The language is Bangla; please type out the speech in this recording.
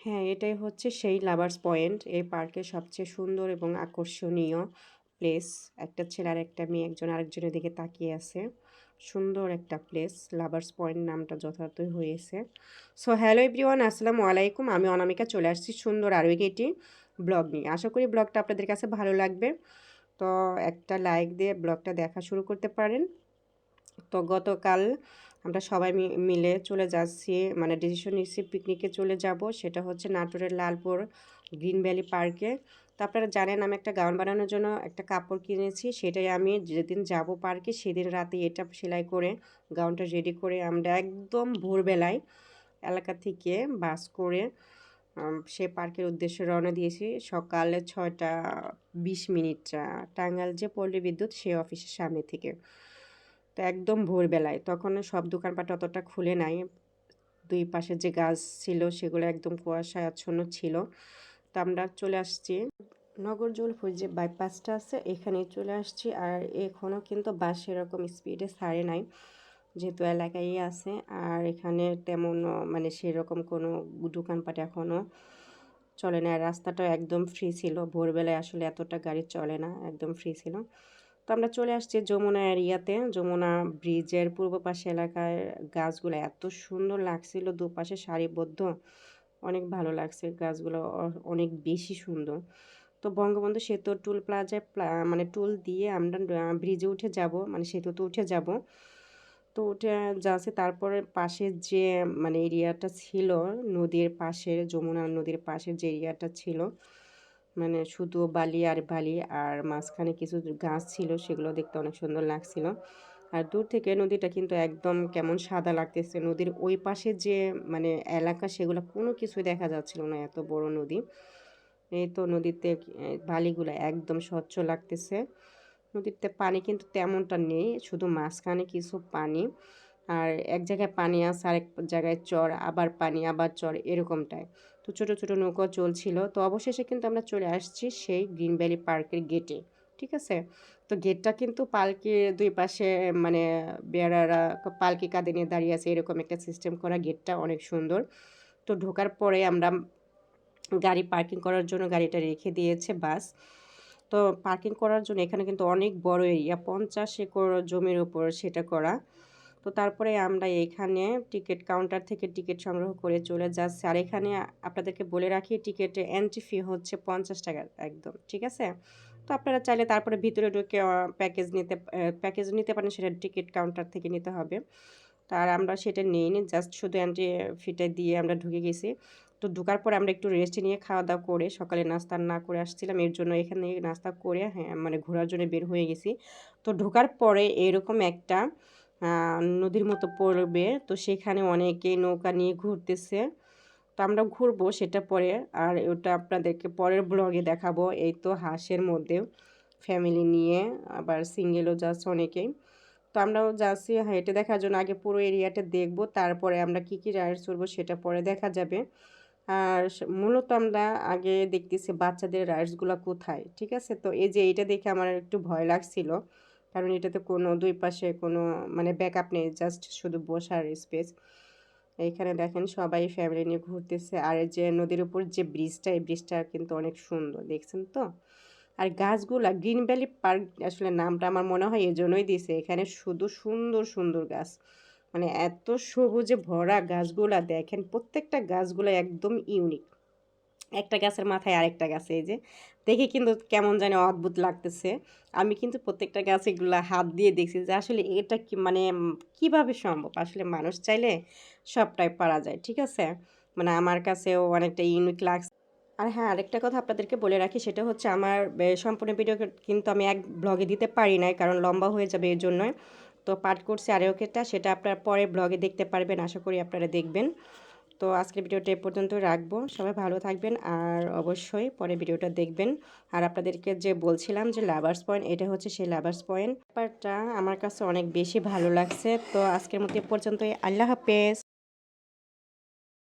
হ্যাঁ এটাই হচ্ছে সেই লাভার্স পয়েন্ট এই পার্কের সবচেয়ে সুন্দর এবং আকর্ষণীয় প্লেস একটা ছেলে আর একটা মেয়ে, একজন আরেকজনের দিকে তাকিয়ে আছে। সুন্দর একটা প্লেস লাভার্স পয়েন্ট নামটা যথার্থই হয়েছে। সো হ্যালো এভরিওয়ান আসসালামু আলাইকুম। আমি অনামিকা, চলে আসছি সুন্দর আরও একটি ব্লগ নিয়ে। আশা করি ব্লগটা আপনাদের কাছে ভালো লাগবে। তো, একটা লাইক দিয়ে ব্লগটা দেখা শুরু করতে পারেন। তো, গতকাল আমরা সবাই মিলে চলে যাচ্ছি মানে ডিসিশন নিচ্ছি পিকনিকে চলে যাব। সেটা হচ্ছে নাটোরের লালপুর গ্রিন ভ্যালি পার্কে তো আপনারা জানেন আমি একটা গাউন বানানোর জন্য একটা কাপড় কিনেছি, সেটাই আমি যেদিন যাব পার্কে সেদিন রাতে এটা সেলাই করে গাউনটা রেডি করে আমরা একদম ভোরবেলায় এলাকা থেকে বাস করে সে পার্কের উদ্দেশ্যে রওনা দিয়েছি। সকালে ছয়টা বিশ মিনিট টাঙ্গাল যে পল্লী বিদ্যুৎ সে অফিসের সামনে থেকে। তো একদম ভোরবেলায়। তখন সব দোকানপাট অতটা খুলে নাই। দুই পাশে যে গাছ ছিল সেগুলো একদম কুয়াশায় আচ্ছন্ন ছিল। তো আমরা চলে আসছি নগর জলপুর যে বাইপাসটা আছে এখানে চলে আসছি। আর এখনও কিন্তু বাস সেরকম স্পিডে ছাড়ে নাই, যেহেতু এলাকায় আছে। আর এখানে তেমন মানে সেরকম কোনো দোকানপাট এখনও চলে না রাস্তাটা একদম ফ্রি ছিল। ভোরবেলায় আসলে এতটা গাড়ি চলে না, একদম ফ্রি ছিল। তো আমরা চলে আসছি যমুনা এরিয়াতে। যমুনা ব্রিজের পূর্ব পাশে এলাকায় গাছগুলো এত সুন্দর লাগছিল, দুপাশে সারিবদ্ধ। অনেক ভালো লাগছে গাছগুলো অনেক বেশি সুন্দর। তো বঙ্গবন্ধু সেতু টুল প্লাজায় মানে টুল দিয়ে আমরা ব্রিজে উঠে যাব মানে সেতুতে উঠে যাব। তো উঠে যাচ্ছে তারপরে পাশে যে মানে এরিয়াটা ছিল, নদীর পাশে যমুনা নদীর পাশের যে এরিয়াটা ছিল মানে শুধু বালি আর বালি আর মাঝখানে কিছু গাছ ছিল, সেগুলো দেখতে অনেক সুন্দর লাগছিল। আর দূর থেকে নদীটা কিন্তু একদম কেমন সাদা লাগতেছে। নদীর ওই পাশে যে মানে এলাকা, সেগুলো কোনো কিছুই দেখা যাচ্ছিল না, এত বড় নদী। এই তো নদীতে বালিগুলো একদম স্বচ্ছ লাগতেছে। নদীতে পানি কিন্তু তেমনটা নেই, শুধু মাঝখানে কিছু পানি। আর এক জায়গায় পানি আছে, আরেক জায়গায় চর, আবার পানি, আবার চর এরকমটায় তো ছোটো ছোটো নৌকা চলছিল। তো অবশেষে কিন্তু আমরা চলে আসছি সেই গ্রিন ভ্যালি পার্কের গেটে ঠিক আছে? তো গেটটা কিন্তু পালকি দুই পাশে মানে বেড়ারা, পালকি কাঁদে নিয়ে দাঁড়িয়ে আছে, এরকম একটা সিস্টেম করা গেটটা অনেক সুন্দর। তো ঢোকার পরে আমরা গাড়ি পার্কিং করার জন্য গাড়িটা রেখে দিয়েছে বাস। তো পার্কিং করার জন্য এখানে কিন্তু অনেক বড় এরিয়া পঞ্চাশ একর জমির উপর সেটা করা। তো তারপরে আমরা এখানে টিকিট কাউন্টার থেকে টিকিট সংগ্রহ করে চলে যাচ্ছি। আর এখানে আপনাদেরকে বলে রাখি টিকিটের এন্ট্রি ফি হচ্ছে পঞ্চাশ টাকা একদম, ঠিক আছে? তো আপনারা চাইলে তারপরে ভিতরে ঢুকে প্যাকেজ নিতে প্যাকেজ নিতে পারেন, সেটা টিকিট কাউন্টার থেকে নিতে হবে। আর আমরা সেটা নিইনি জাস্ট শুধু এন্ট্রি ফিটা দিয়ে আমরা ঢুকে গেছি। তো ঢোকার পরে আমরা একটু রেস্ট নিয়ে খাওয়া দাওয়া করে সকালে নাস্তা না করে আসছিলাম, এর জন্য এখানে নাস্তা করে হ্যাঁ মানে ঘোরার জন্য বের হয়ে গেছি। তো ঢোকার পরে এরকম একটা নদীর মতো পড়বে। তো সেখানে অনেকেই নৌকা নিয়ে ঘুরতেছে। তো আমরা ঘুরবো সেটা পরে। আর ওটা আপনাদেরকে পরের ব্লগে দেখাবো। এই তো হাঁসের মধ্যে ফ্যামিলি নিয়ে। আবার সিঙ্গেলও যাচ্ছে অনেকেই। তো আমরাও যাচ্ছি হেঁটে দেখার জন্য আগে পুরো এরিয়াটা দেখব। তারপরে আমরা কি কি রাইডস করব সেটা পরে দেখা যাবে। আর মূলত আমরা আগে দেখতেছি বাচ্চাদের রাইডসগুলো কোথায়, ঠিক আছে? তো এই যে এইটা দেখে আমার একটু ভয় লাগছিল। কারণ এটাতে কোনো দুই পাশে কোনো মানে ব্যাকআপ নেই জাস্ট শুধু বসার স্পেস এইখানে দেখেন সবাই ফ্যামিলি নিয়ে ঘুরতেছে, আর যে নদীর উপর যে ব্রিজটা এই ব্রিজটা কিন্তু অনেক সুন্দর, দেখছেন তো? আর গাছগুলা গ্রিন ভ্যালি পার্ক আসলে নামটা আমার মনে হয় এই জন্যই দিয়েছে, এখানে শুধু সুন্দর সুন্দর গাছ। মানে এত সবুজে ভরা গাছগুলা, দেখেন প্রত্যেকটা গাছগুলো একদম ইউনিক একটা গাছের মাথায় আরেকটা গাছে, এই যে। দেখে কিন্তু কেমন জানি অদ্ভুত লাগতেছে। আমি কিন্তু প্রত্যেকটা গাছ এগুলো হাত দিয়ে দেখছি যে আসলে এটা কি মানে কীভাবে সম্ভব? আসলে মানুষ চাইলে সবটাই পারা যায়, ঠিক আছে? মানে আমার কাছেও অনেকটা ইউনিক লাগছে। আর হ্যাঁ আরেকটা কথা আপনাদেরকে বলে রাখি, সেটা হচ্ছে আমার সম্পূর্ণ ভিডিও কিন্তু আমি এক ব্লগে দিতে পারি নাই, কারণ লম্বা হয়ে যাবে এর জন্যই তো পাঠ করছি আরেকটা, সেটা আপনার পরে ব্লগে দেখতে পারবেন, আশা করি আপনারা দেখবেন। তো আজকের ভিডিওটা এ পর্যন্ত রাখব। সবাই ভালো থাকবেন আর অবশ্যই পরে ভিডিওটা দেখবেন। আর আপনাদেরকে যে বলছিলাম যে লাভার্স পয়েন্ট, এটা হচ্ছে সেই লাভার্স পয়েন্ট। ব্যাপারটা আমার কাছে অনেক বেশি ভালো লাগছে। তো আজকের মধ্যে পর্যন্ত আল্লাহ হাফেজ।